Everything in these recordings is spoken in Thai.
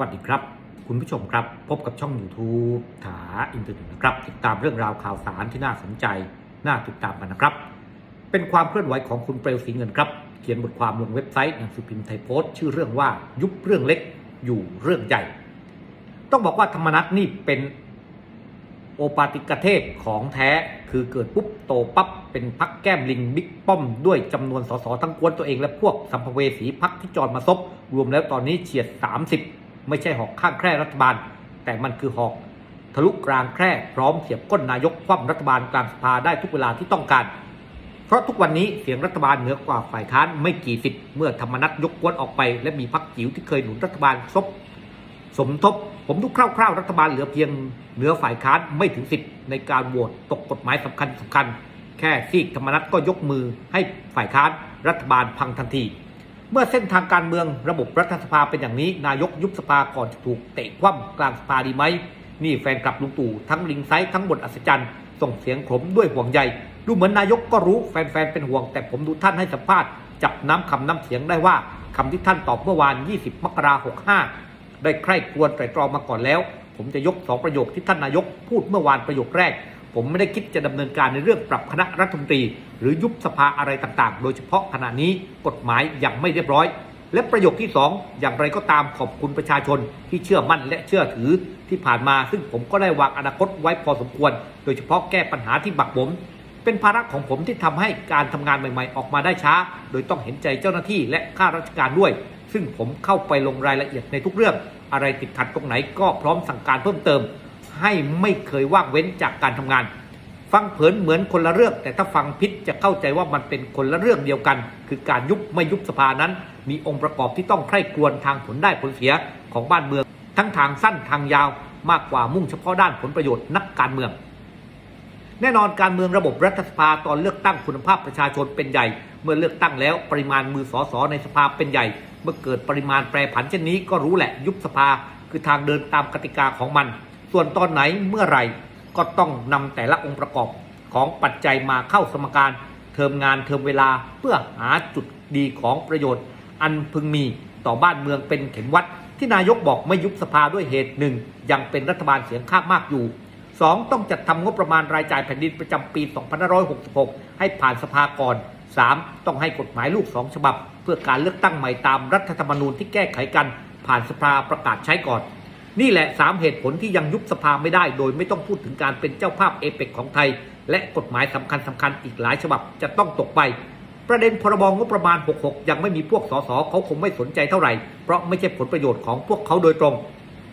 วัสดีครับ คุณผู้ชมครับ พบกับช่อง YouTube ถาอินเทอร์เน็ตนะครับ ติดตามเรื่องราวข่าวสารที่น่าสนใจ น่าติดตามกันนะครับ เป็นความเคลื่อนไหวของคุณเปลวสีเงินครับ เขียนบทความลงเว็บไซต์หนังสือพิมพ์ไทยโพสต์ชื่อเรื่องว่ายุบเรื่องเล็กอยู่เรื่องใหญ่ ต้องบอกว่าธรรมนัตนี่เป็นโอปาติกเทศของแท้คือเกิดปุ๊บโตปั๊บเป็นพักแก้มลิงบิ๊กป้อม ด้วยจำนวนสสทั้งกวนตัวเองและพวกสัมภเวสีพักที่จรมาซบรวมแล้วตอนนี้เฉียด 30 ไม่ใช่หอกข้างแคร่รัฐบาล แต่มันคือหอกทะลุกลางแคร่พร้อมเสียบก้นนายกคว่ำรัฐบาลกลางสภาได้ทุกเวลาที่ต้องการ เพราะทุกวันนี้เสียงรัฐบาลเหนือกว่าฝ่ายค้านไม่กี่สิบเมื่อธรรมนัตยกกวนออกไป และมีพักจิ๋วที่เคยหนุนรัฐบาลซบสมทบ ผมดูคร่าวๆ รัฐบาลเหลือเพียงเหนือฝ่ายค้านไม่ถึงสิบในการโหวตตกกฎหมายสำคัญสำคัญ แค่ซีกธรรมนัตก็ยกมือให้ฝ่ายค้านรัฐบาลพังทันที เมื่อเส้นทางการเมืองระบบรัฐสภาเป็นอย่างนี้ นายกยุบสภาก่อนจะถูกเตะคว่ำกลางสภาดีไหม นี่แฟนกลับลุงตู่ทั้งลิงไซส์ทั้งบทอัศจรรย์ส่งเสียงขมด้วยห่วงใยดูเหมือนนายกก็รู้แฟนๆเป็นห่วง แต่ผมดูท่านให้สัมภาษณ์จับน้ำคำน้ำเสียงได้ว่าคำที่ท่านตอบเมื่อวาน 20 มกราคม65ได้ใคร่ควญไตรตรองมาก่อนแล้ว ผมจะยกสองประโยคที่ท่านนายกพูดเมื่อวานประโยคแรก ผมไม่ได้คิดจะดำเนินการในเรื่องปรับคณะรัฐมนตรี หรือยุบสภาอะไรต่างๆ โดยเฉพาะขณะนี้กฎหมายยังไม่เรียบร้อย และประโยคที่ 2 อย่างไรก็ตามขอบคุณประชาชนที่เชื่อมั่นและเชื่อถือที่ผ่านมา ซึ่งผมก็ได้วางอนาคตไว้พอสมควร โดยเฉพาะแก้ปัญหาที่บักผมเป็นภาระของผมที่ทำให้การทำงานใหม่ ๆ ออกมาได้ช้า โดยต้องเห็นใจเจ้าหน้าที่และข้าราชการด้วย ซึ่งผมเข้าไปลงรายละเอียดในทุกเรื่อง อะไรติดขัดตรงไหนก็พร้อมสั่งการเพิ่มเติม ให้ไม่เคยว่างเว้นจากการทำงาน ฟังเผินเหมือนคนละเรื่อง แต่ถ้าฟังพิษจะเข้าใจว่ามันเป็นคนละเรื่องเดียวกัน คือการยุบไม่ยุบสภานั้น มีองค์ประกอบที่ต้องใคร่ครวญทางผลได้ผลเสียของบ้านเมือง ทั้งทางสั้นทางยาวมากกว่ามุ่งเฉพาะด้านผลประโยชน์นักการเมือง แน่นอนการเมืองระบบรัฐสภาตอนเลือกตั้งคุณภาพประชาชนเป็นใหญ่ เมื่อเลือกตั้งแล้วปริมาณมือสอสอในสภาเป็นใหญ่ เมื่อเกิดปริมาณแปรผันเช่นนี้ก็รู้แหละยุบสภาคือทางเดินตามกติกาของมัน ส่วนตอนไหนเมื่อไหร่ก็ต้องนำแต่ละองค์ประกอบของปัจจัยมาเข้าสมการ เทอมงานเทอมเวลาเพื่อหาจุดดีของประโยชน์ อันพึงมีต่อบ้านเมืองเป็นเข็มวัด ที่นายกบอกไม่ยุบสภาด้วยเหตุหนึ่งยังเป็นรัฐบาลเสียงข้างมากอยู่ 2. ต้องจัดทำงบประมาณรายจ่ายแผ่นดินประจำปี 2566 ให้ผ่านสภาก่อน 3. ต้องให้กฎหมายลูก2ฉบับ เพื่อการเลือกตั้งใหม่ตามรัฐธรรมนูญที่แก้ไขกัน ผ่านสภาประกาศใช้ก่อน นี่แหละ 3 เหตุผลที่ยังยุบสภาไม่ได้ โดยไม่ต้องพูดถึงการเป็นเจ้าภาพเอเปกของไทย และกฎหมายสำคัญสำคัญอีกหลายฉบับจะต้องตกไป ประเด็นพรบงบประมาณ 66 ยังไม่มีพวกสสเขาคงไม่สนใจเท่าไหร่ เพราะไม่ใช่ผลประโยชน์ของพวกเขาโดยตรง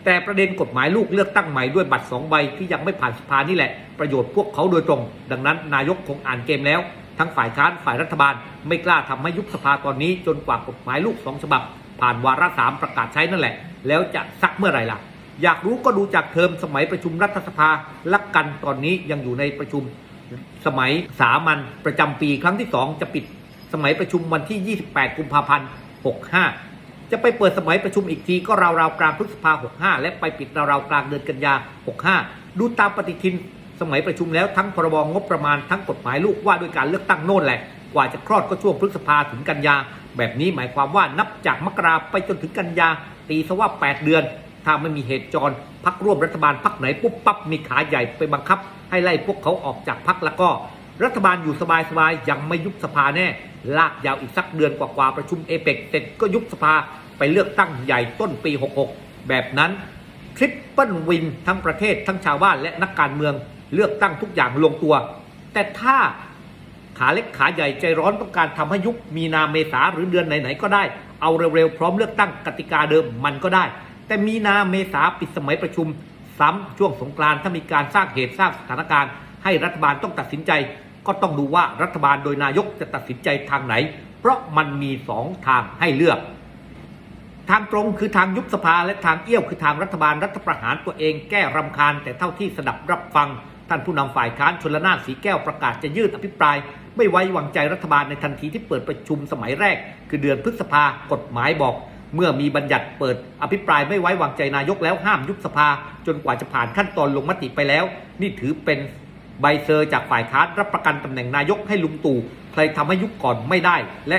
แต่ประเด็นกฎหมายลูกเลือกตั้งใหม่ด้วยบัตรสองใบที่ยังไม่ผ่านสภานี่แหละประโยชน์พวกเขาโดยตรง ดังนั้นนายกคงอ่านเกมแล้ว ทั้งฝ่ายค้านฝ่ายรัฐบาล ไม่กล้าทำให้ยุบสภาตอนนี้จนกว่ากฎหมายลูกสองฉบับ ผ่านวาระสามประกาศใช้นั่นแหละ แล้วจะสักเมื่อไหร่ล่ะ อยากรู้ก็ดูจากเทอมสมัยประชุมรัฐสภาลักกันตอนนี้ยังอยู่ในประชุมสมัยสามัญประจำปีครั้งที่ 2 จะปิดสมัยประชุมวันที่ 28 กุมภาพันธ์ 65 จะไปเปิดสมัยประชุมอีกทีก็ราวๆกลางพฤษภา 65 และไปปิดราวๆกลางเดือนกันยา 65 ดูตามปฏิทินสมัยประชุมแล้วทั้งพรบงบประมาณทั้งกฎหมายลูกว่าด้วยการเลือกตั้งโน่นแหละ กว่าจะคลอดก็ช่วงพฤษภาถึงกันยา แบบนี้หมายความว่านับจากมกราไปจนถึงกันยาตีซะว่า 8 เดือน ถ้าไม่มีเหตุจรพักร่วมรัฐบาลพักไหนปุ๊บปั๊บมีขาใหญ่ไปบังคับ ให้ไล่พวกเขาออกจากพักแล้วก็รัฐบาลอยู่สบายๆยยังไม่ยุบสภาแน่ ลากยาวอีกสักเดือนกว่าๆประชุมเอเปกเสร็จก็ยุบสภาไปเลือกตั้งใหญ่ต้นปี 66 แบบนั้นทริปเปิลวินทั้งประเทศทั้งชาวบ้านและนักการเมือง เลือกตั้งทุกอย่างลงตัว แต่ถ้าขาเล็กขาใหญ่ใจร้อนต้องการทำให้ยุบมีนาเมษาหรือเดือนไหนๆก็ได้ เอาเร็วๆพร้อมเลือกตั้งกติกาเดิมมันก็ได้ แต่มีนาเมษาปิดสมัยประชุม ซ้ำช่วงสงกรานต์ถ้ามีการสร้างเหตุสร้างสถานการณ์ ให้รัฐบาลต้องตัดสินใจ ก็ต้องดูว่ารัฐบาลโดยนายกจะตัดสินใจทางไหน เพราะมันมีสองทางให้เลือก ทางตรงคือทางยุบสภาและทางเอี้ยวคือทางรัฐบาลรัฐประหารตัวเองแก้รำคาญแต่เท่าที่สดับรับฟังท่านผู้นำฝ่ายค้านชนละนานสีแก้วประกาศจะยื่นอภิปราย ไม่ไว้วางใจรัฐบาลในทันทีที่เปิดประชุมสมัยแรก คือเดือนพฤษภากฎหมายบอก เมื่อมีบัญญัติเปิดอภิปรายไม่ไว้วางใจนายกแล้วห้ามยุบสภา จนกว่าจะผ่านขั้นตอนลงมติไปแล้ว นี่ถือเป็นใบเซอร์จากฝ่ายค้านรับประกันตำแหน่งนายกให้ลุงตู่ใครทำให้ยุบก่อนไม่ได้ และ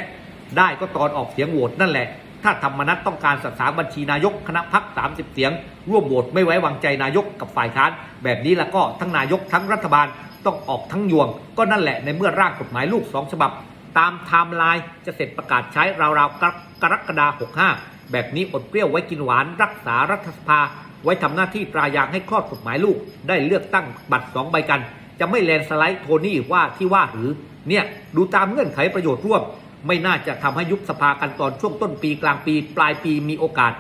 ได้ก็ตอนออกเสียงโหวตนั่นแหละ ถ้าธรรมนัตต้องการสัสาบัญชีนายกคณะพัก30 เสียง ร่วมโหวตไม่ไว้วางใจนายกกับฝ่ายค้าน แบบนี้แล้วก็ทั้งนายกทั้งรัฐบาลต้องออกทั้งยวง ก็นั่นแหละในเมื่อร่างกฎหมายลูกสองฉบับ ตามไทม์ไลน์จะเสร็จประกาศใช้ราวๆ กรกฎาคม65 แบบนี้อดเปรี้ยวไว้กินหวานรักษารัฐสภา ไว้ทำหน้าที่ตรายางให้คลอดกฎหมายลูก ได้เลือกตั้งบัตรสองใบกัน จะไม่แลนสไลด์โทนี่ว่าที่ว่าหรือ เนี่ยดูตามเงื่อนไขประโยชน์ร่วม ไม่น่าจะทำให้ยุบสภากันตอนช่วงต้นปีกลางปี ปลายปีมีโอกาส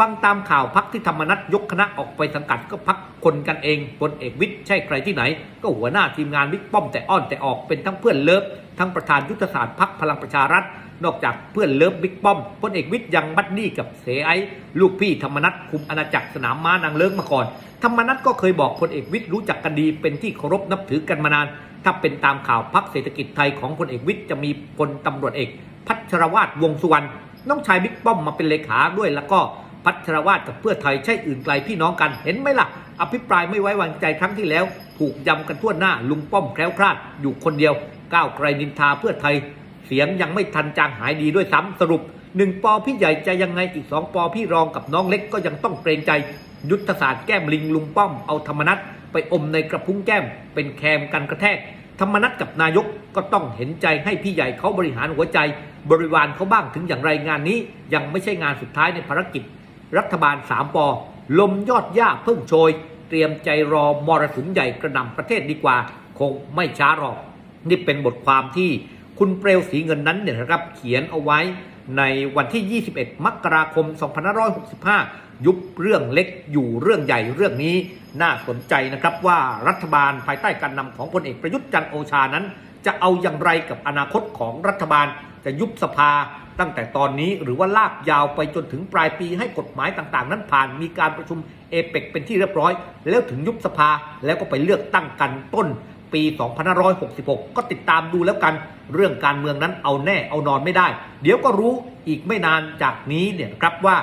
ฟังตามข่าวพักที่ธรรมนัตยกคณะออกไปสังกัดก็พักคนกันเองพลเอกวิทย์ใช่ใครที่ไหน ก็หัวหน้าทีมงานบิ๊กป้อมแต่อ้อนแต่ออกเป็นทั้งเพื่อนเลิฟทั้งประธานยุทธศาสตร์พักพลังประชารัฐ นอกจากเพื่อนเลิฟบิ๊กป้อมพลเอกวิทย์ยังบัดดี้กับเสไอลูกพี่ธรรมนัตคุมอาณาจักรสนามม้านางเลิงมาก่อน ธรรมนัตก็เคยบอกพลเอกวิทย์รู้จักกันดีเป็นที่เคารพนับถือกันมานาน ถ้าเป็นตามข่าวพักเศรษฐกิจไทยของพลเอกวิทย์จะมีพลตำรวจเอก พัชรวาทวงสุวรรณน้องชายบิ๊กป้อมมาเป็นเลขาด้วยแล้วก็ พัชรวาทกับเพื่อไทยใช่อื่นไกลพี่น้องกันเห็นไหมล่ะ อภิปรายไม่ไว้วางใจครั้งที่แล้ว ถูกยำกันทั่วหน้าลุงป้อมแคล้วคลาดอยู่คนเดียว ก้าวไกลนินทาเพื่อไทย เสียงยังไม่ทันจางหายดีด้วยซ้ำสรุปหนึ่งปอพี่ใหญ่จะยังไงอีกสองปอพี่รองกับน้องเล็กก็ยังต้องเกรงใจ ยุทธศาสตร์แก้มลิงลุงป้อมเอาธรรมนัตไปอมในกระพุ้งแก้ม เป็นแคมกันกระแทก ธรรมนัตกับนายกก็ต้องเห็นใจให้พี่ใหญ่เขาบริหารหัวใจ บริวารเขาบ้างถึงอย่างไรงานนี้ ยังไม่ใช่งานสุดท้ายในภารกิจ รัฐบาลสามปอลมยอดหญ้าเพิ่งโชย เตรียมใจรอมรสุมใหญ่กระหน่ำประเทศดีกว่า คงไม่ช้าหรอก นี่เป็นบทความที่คุณเปลวสีเงินนั้นเนี่ยนะครับเขียนเอาไว้ ในวันที่ 21 มกราคม 2565 ยุบเรื่องเล็กอยู่เรื่องใหญ่เรื่องนี้น่าสนใจนะครับว่ารัฐบาลภายใต้การนำของพลเอกประยุทธ์จันโอชานั้น จะเอาอย่างไรกับอนาคตของรัฐบาลจะยุบสภาตั้งแต่ตอนนี้หรือว่าลากยาวไปจนถึงปลายปีให้กฎหมายต่างๆ นั้นผ่านมีการประชุมเอเปกเป็นที่เรียบร้อย แล้วถึงยุบสภาแล้วก็ไปเลือกตั้งกันต้น ปี 2566 ก็ติดตามดูแล้วกันเรื่องการเมืองนั้นเอาแน่เอานอนไม่ได้ เดี๋ยวก็รู้อีกไม่นานจากนี้เนี่ยครับว่า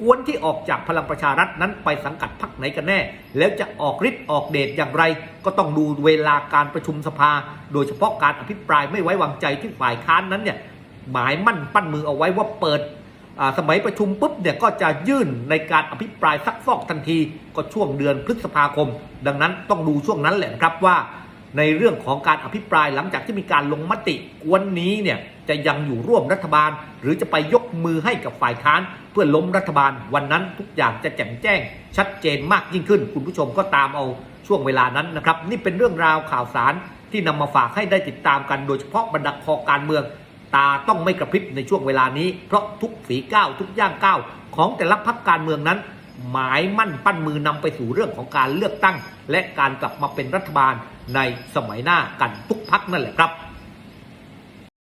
กวนที่ออกจากพลังประชารัฐนั้นไปสังกัดพรรคไหนกันแน่ แล้วจะออกฤทธิ์ออกเดชอย่างไร ก็ต้องดูเวลาการประชุมสภา โดยเฉพาะการอภิปรายไม่ไว้วางใจที่ฝ่ายค้านนั้นเนี่ยหมายมั่นปั้นมือเอาไว้ว่าเปิดอ่าสมัยประชุมปุ๊บเนี่ยก็จะยื่นในการอภิปรายซักฟอกทันที ก็ช่วงเดือนพฤษภาคม ดังนั้นต้องดูช่วงนั้นแหละครับว่า ในเรื่องของการอภิปรายหลังจากที่มีการลงมติวันนี้เนี่ยจะยังอยู่ร่วมรัฐบาล หรือจะไปยกมือให้กับฝ่ายค้าน เพื่อล้มรัฐบาลวันนั้นทุกอย่างจะแจ่มแจ้ง ชัดเจนมากยิ่งขึ้น คุณผู้ชมก็ตามเอาช่วงเวลานั้นนะครับ นี่เป็นเรื่องราวข่าวสารที่นำมาฝากให้ได้ติดตามกันโดยเฉพาะบรรดาคอการเมือง ตาต้องไม่กระพริบในช่วงเวลานี้ เพราะทุกฝีก้าวทุกย่างก้าวของแต่ละพักการเมืองนั้น หมายมั่นปั้นมือนำไปสู่เรื่องของการเลือกตั้ง และการกลับมาเป็นรัฐบาลในสมัยหน้ากันทุกพักนั่นแหละครับ